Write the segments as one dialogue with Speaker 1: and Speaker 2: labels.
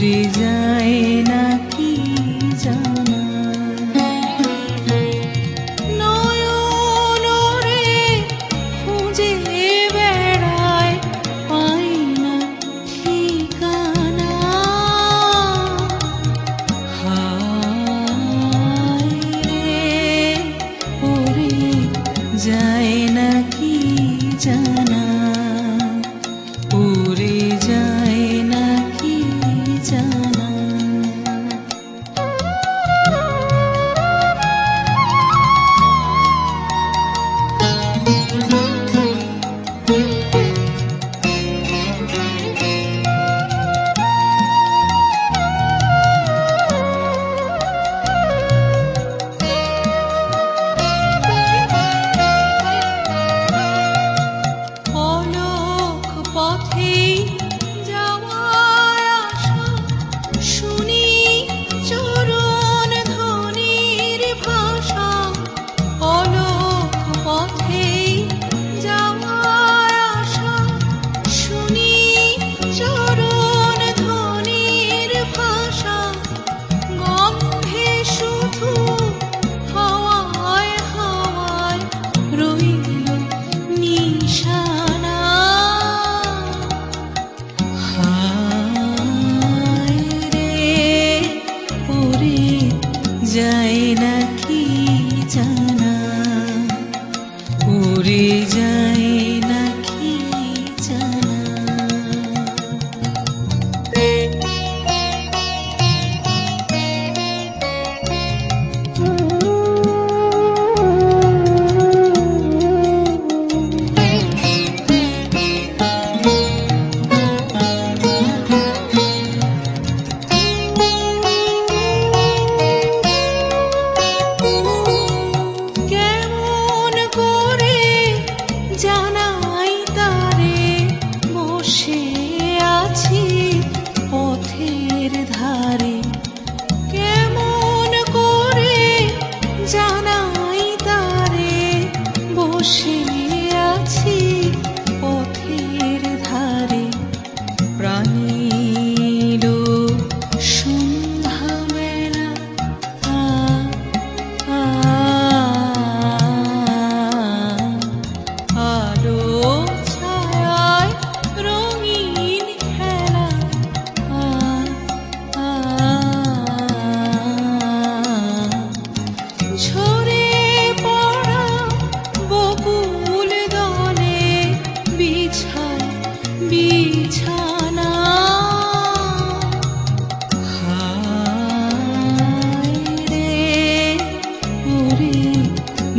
Speaker 1: ঘুরে যায় নাকি জানা। নয়ন খুঁজে বেড়ায় পাই না ঠিকানা। জানা। जाए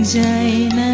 Speaker 1: যায় না